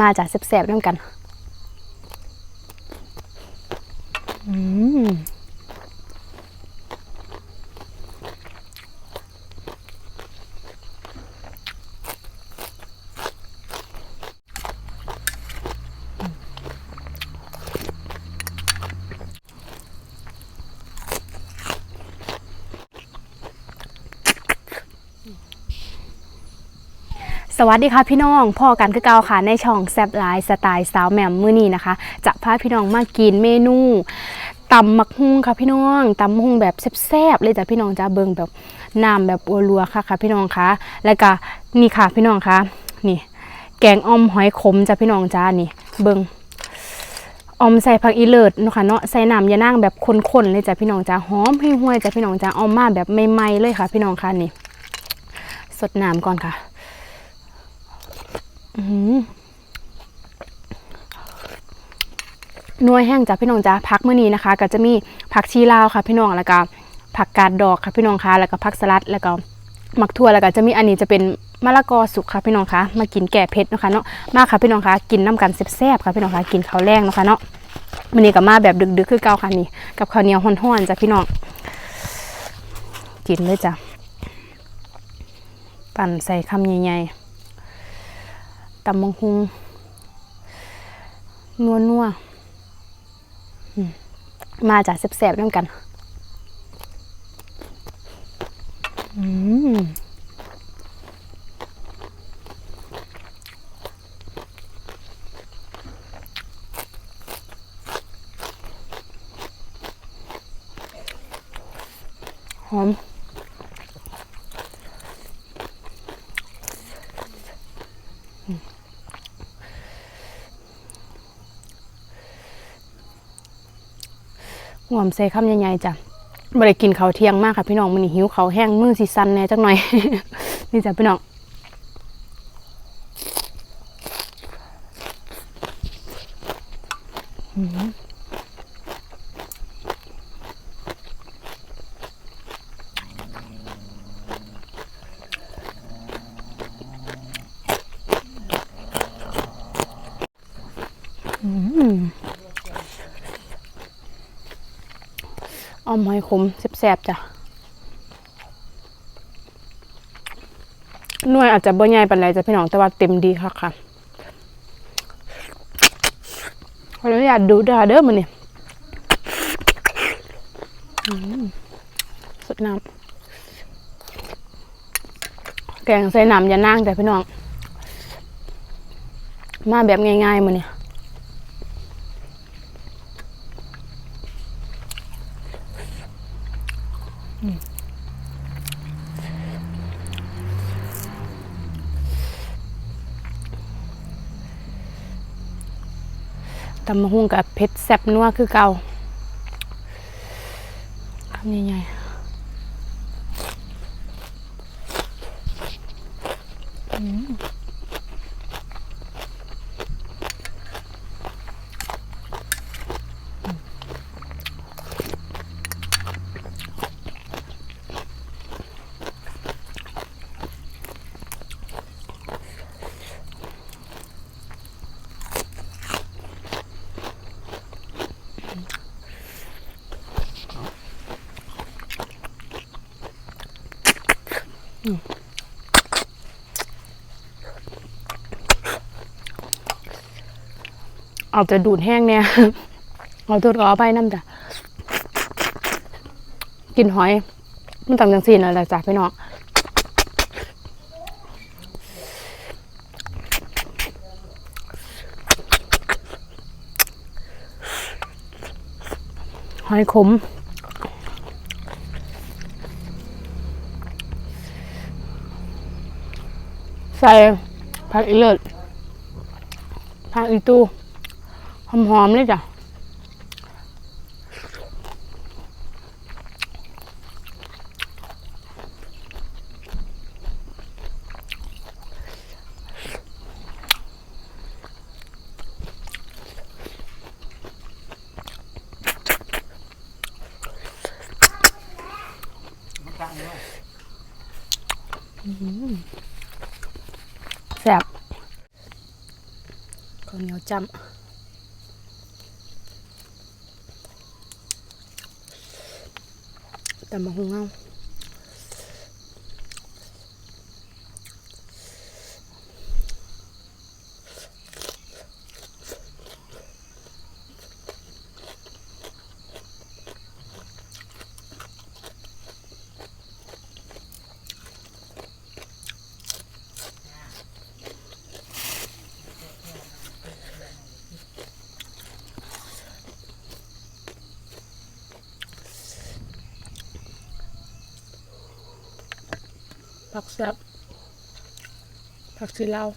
มาจากแสบๆน้ำกัน อืม สวัสดีค่ะพี่น้องพ่อกันคือเก่าค่ะในช่องแซบไลน์สไตล์สาวแหม่มมื้อนี้นะคะ จะพาพี่น้องมากินเมนูตำมักฮุ่งค่ะพี่น้องตำมักฮุ่งแบบแซ่บๆเลยจ้ะพี่น้องจะเบิ่งแบบน้ำแบบอัวๆค่ะค่ะพี่น้องคะแล้วก็นี่ค่ะพี่น้องคะนี่ แกงออมหอยขมจ้ะพี่น้องจ้านี่ เบิ่งออมใส่ผักอีเลิศเนาะค่ะเนาะใส่น้ำยานั่งแบบข้นๆเลยจ้ะพี่น้องจ้าหอมห่วยจ้ะพี่น้องจ้าออมมาแบบใหม่ๆเลยค่ะ พี่น้องคะนี่ สดน้ำก่อนค่ะ น่วยแห้งจ้ะพี่น้องจ้าพักมื้อนี้นะคะ ก็จะมีผักชีลาวค่ะ พี่น้องแล้วก็ผักกาดดอกค่ะพี่น้องคะแล้วก็ผักสลัดแล้วก็มักทั่วแล้วก็จะมีอันนี้จะเป็นมะละกอสุกค่ะพี่น้องคะมากินแก่เผ็ดเนะคะเนาะมากค่ะพี่น้องคะกินน้ำกันแซ่บๆค่ะพี่น้องคะกินข้าวแรงนะคะเนาะมื้อนี้ก็มาแบบดึกๆคือเก่าค่ะนี่กับข้าวเหนียวฮ้อนๆจ้ะพี่น้องกินเลยจ้ะปั่นใส่คำใหญ่ๆ ตำมังคุงนัวนัวมมาจากแสบๆน้ำกันอืมหอม หวมใส่คำใหญ่ๆจ้ะบ่ได้กินเขาเที่ยงมากค่ะพี่น้องมันหิวเขาแห้งมือสิสันแน่จักหน่อย นี่จ้ะพี่น้องอืมอืม อ้อ มหอยขมแซบๆจ้ะหน่วยอาจจะเบ่ใหญ่ปานใดจ้ะพี่น้องแต่ว่าเต็มดีค่ะค่ะขออนุญาตดูด้อเด้อมื้อนี้อืมสดน้ำแกงใส่น้ำยานางจ้ะพี่น้อง มาแบบง่ายๆมื้อนี้ ตำมะฮุ่งกับเผ็ดแซ่บนัวคือเก่าคำใหญ่ๆ เอาจะดูดแห้งเนี่ยเอาตัวขอไปน้ำจ้ะกินหอย มันต่างจังสีนั่นแหละจ้ะพี่น้องหอยขมใส่ผักอีเลิศผักอีตู หอมๆเลยจ้ะแซ่บข้าวเหนียวจ้ำ ตำมะฮุงเอา ผักแซ่บผักชีลาว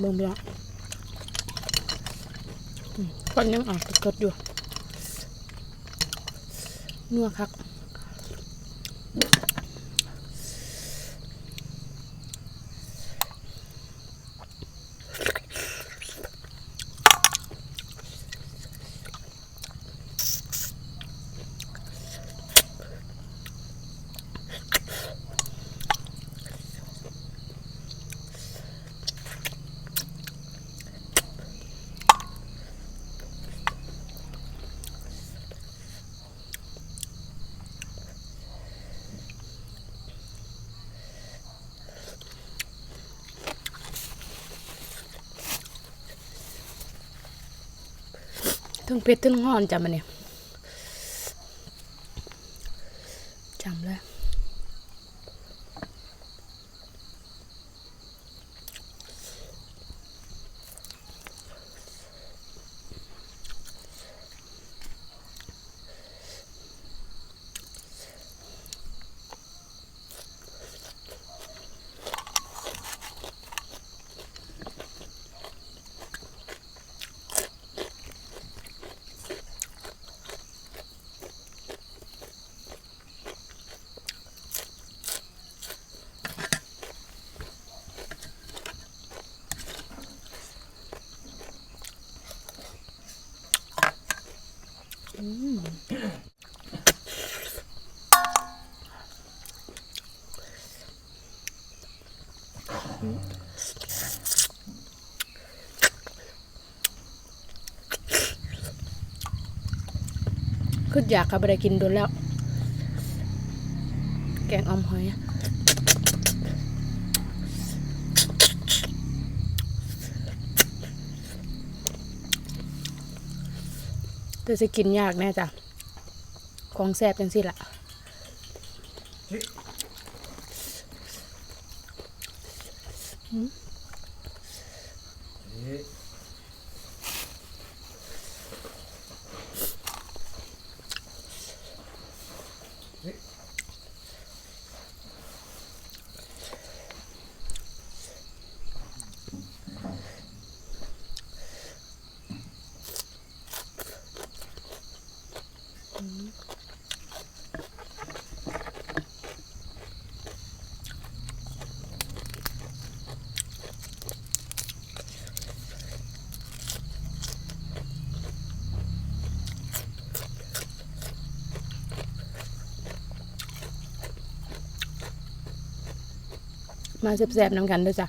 เบิ่งไปแล้วก้อนยังอะเกิดอยู่นัวคัก ทั้งเผ็ดทั้งห้อนจำมันเนี่ยจำแล้ว คืออยากกับไปได้กินโดนแล้ว แกงออมหอยแต่จะกินยากแน่จ้ะของแซ่บจังสิล่ะ มาแซ่บๆน้ำกันด้วยจ้ะ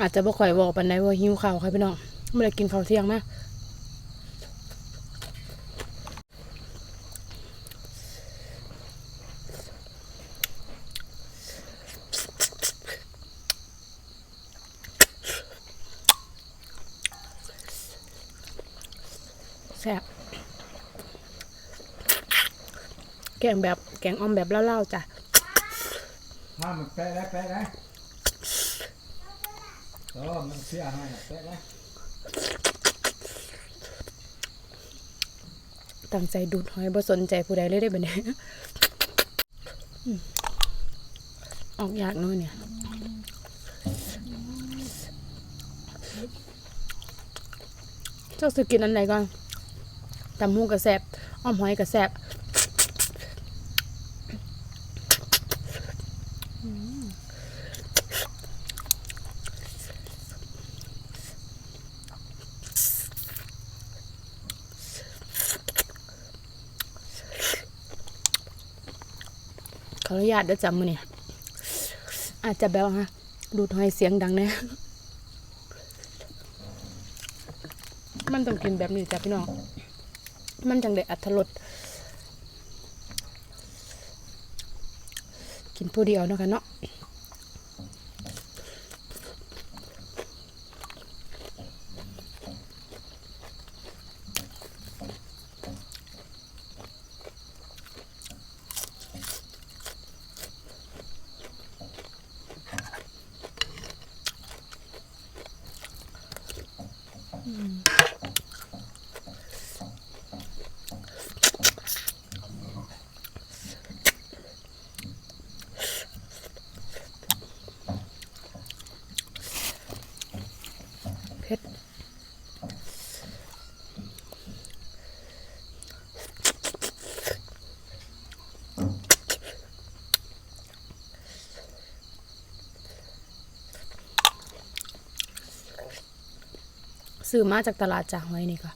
อาจจะบ่ค่อยบอกปันใดว่าหิวข้าวค่ะพี่น้องไม่ได้กินข้าวเที่ยงมาแซ่บแกงแบบแกงอ่อมแบบเล่าๆจ้ะถ้ามันแปะได้แปะได้เออมันเสียห้น่ะแปะตั้งใจดูดหอยบ่สนใจผู้ใดเลยได้บัดนี้อืมออกยากเน้อยเนี่ยเจ้าสิกินอันไหนก่อนตำหูกระแซบอ้อมหอยกระแซบ ข ออนุญาตเด้อจำมือเนี่ยอาจจะแบบว่าดูดหอยเสียงดังแน่มันต้องกินแบบนี้จ้ะพี่น้อง มันจังได้อัธรสกินผู้เดียวเนาะคะเนาะ เผ็ด ซื้อมาจากตลาดจากไว้นี่ค่ะ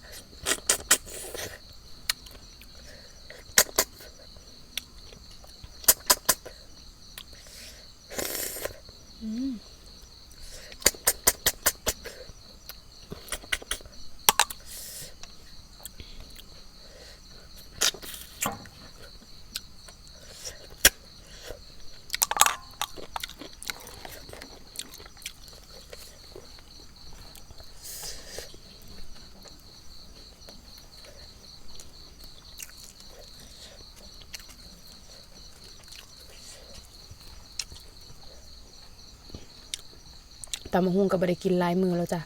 ตำมะฮุงก็บ่ได้กินหลายมือแล้วจ้ะ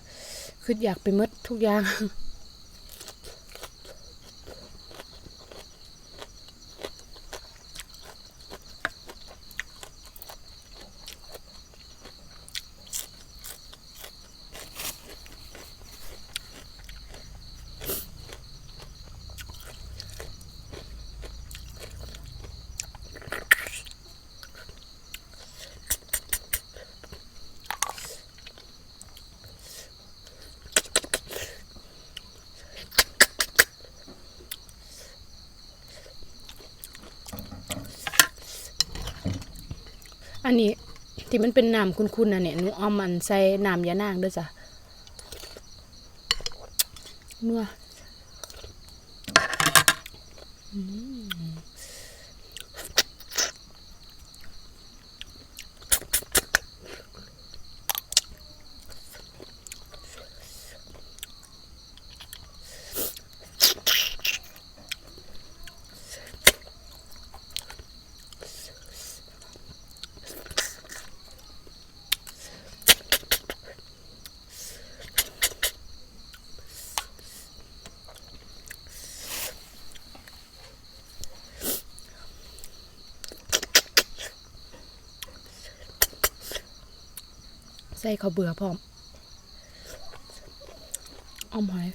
คืออยากไปมดทุกอย่าง อันนี้ ที่มันเป็นน้ำคุ้นๆน่ะเนี่ยหนูเอามันใส่น้ำยานางด้วยจ้ะนัวอืม ใส่ข้าวเบื่อพร้อมอ้อมหอย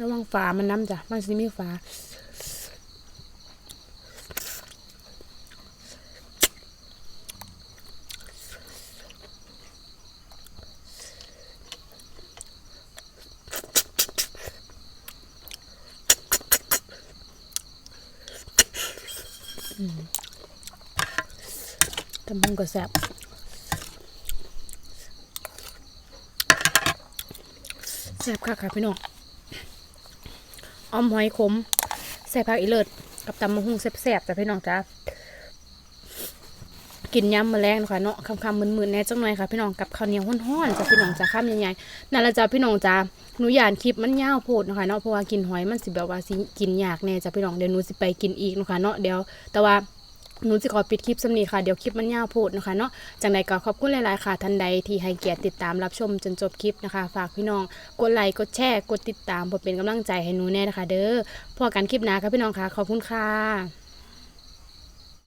ระวังฝามันน้ำจ้ะมันสิมีฝา ตำบังก็แซ่บแซ่บค่ะค่ะพี่น้องออมหอยขมใส่ผักอีเลิศกับตำมะฮุ่งแซ่บๆจ้ะพี่น้องจ้ากินยำมะแรงนะคะเนาะคำๆมึนๆแน่จังหน่อยค่ะพี่น้องกับข้าวเหนียวห้อนๆจ้ะพี่น้องจ้าข้ามใหญ่ๆนั่นแหละจ้ะพี่น้องจ้าหนูอยานคลิปมันยาวโพดนะคะเนาะเพราะว่ากินหอยมันสิแบบว่าสิกินยากแน่จ้ะพี่น้องเดี๋ยวหนูสิไปกินอีกนะคะเนาะเดี๋ยวแต่ว่า หนูจะขอปิดคลิปสำนีค่ะ เดี๋ยวคลิปมันยาวโพดนะคะเนาะจากใดก็ขอบคุณหลาย ๆ ค่ะท่านใดที่ให้เกียรติติดตามรับชมจนจบคลิปนะคะ ฝากพี่น้องกดไลค์กดแชร์กดติดตามเพื่อเป็นกำลังใจให้หนูแน่นะคะ เด้อพอกันคลิปหน้าค่ะพี่น้องค่ะขอบคุณค่ะ